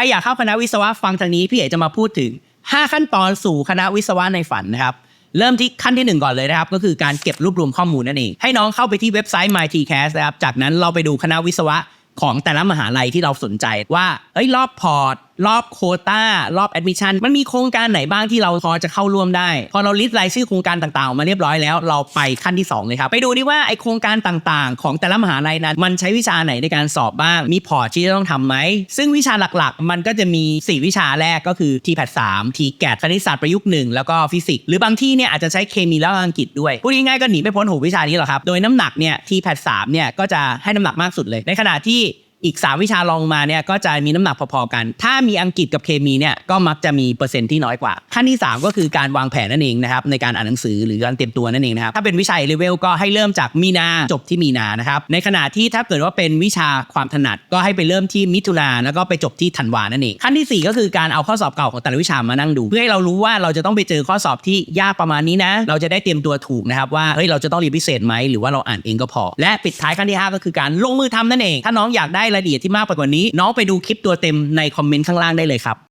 รอยากเข้าคณะวิศวะฟังทางนี้พี่เอกจะมาพูดถึง 5 ขั้นตอนสู่คณะวิศวะในฝันนะครับ เริ่มที่ขั้นที่ 1 ก่อนเลยนะครับ ก็คือการเก็บรวบรวมข้อมูลนั่นเอง ให้น้องเข้าไปที่เว็บไซต์ mytcast นะครับ จากนั้นเราไปดูคณะวิศวะของแต่ละมหาลัยที่เราสนใจว่าเอ้ยรอบพอร์ต รอบโคตารอบแอดมิชชั่นมันมีโครงการไหนบ้างที่เราพอจะเข้าร่วมได้ พอเราลิสต์รายชื่อโครงการต่างๆ มาเรียบร้อยแล้วเราไปขั้นที่ 2 เลยครับ ไปดูดิว่าไอโครงการต่างๆ ของแต่ละมหาลัยนั้น มันใช้วิชาไหนในการสอบบ้าง มีพอร์ตที่จะต้องทำไหม ซึ่งวิชาหลักๆ มันก็จะมี 4 วิชาแรกก็คือ TPAT 3 TGAT คณิตศาสตร์ประยุกต์หนึ่งแล้วก็ฟิสิกส์หรือบางที่เนี่ยอาจจะใช้เคมีแล้วอังกฤษด้วยพูดง่ายๆก็หนีไม่พ้นหูวิชานี้หรอกครับโดยน้ำหนักเนี่ย TPAT 3เนี่ยก็จะให้น้ำหนักมากสุดเลยในขณะที่ อีก 3 วิชารองมาเนี่ยก็จะมีน้ำหนักพอๆกัน ถ้ามีอังกฤษกับเคมีเนี่ยก็มักจะมีเปอร์เซ็นต์ที่น้อยกว่า ขั้นที่ 3 ก็คือการวางแผนนั่นเองนะครับในการอ่านหนังสือหรือการเตรียมตัวนั่นเองนะครับถ้าเป็นวิชาเลเวลก็ให้เริ่มจากมีนาจบที่มีนานะครับในขณะที่ถ้าเกิดว่าเป็นวิชาความถนัดก็ให้ไปเริ่มที่มิถุนาแล้วก็ไปจบที่ธันวานั่นเองขั้นทีสี่4 ก็คือการเอาข้อสอบเก่าของแต่ละวิชามานั่งดู เพื่อให้เรารู้ว่าเราจะต้องไปเจอข้อสอบที่ยากประมาณนี้นะ เราจะได้เตรียมตัวถูกนะครับว่าเฮ้ยเราจะต้องเรียนพิเศษไหมหรือว่าเราอ่านเองก็พอ และปิดท้ายขั้นที่ 5 ก็คือการลงมือทำนั่นเอง ถ้าน้องอยากได้รายละเอียดที่มากไปกว่านี้ น้องไปดูคลิปตัวเต็มในคอมเมนต์ข้างล่างได้เลยครับ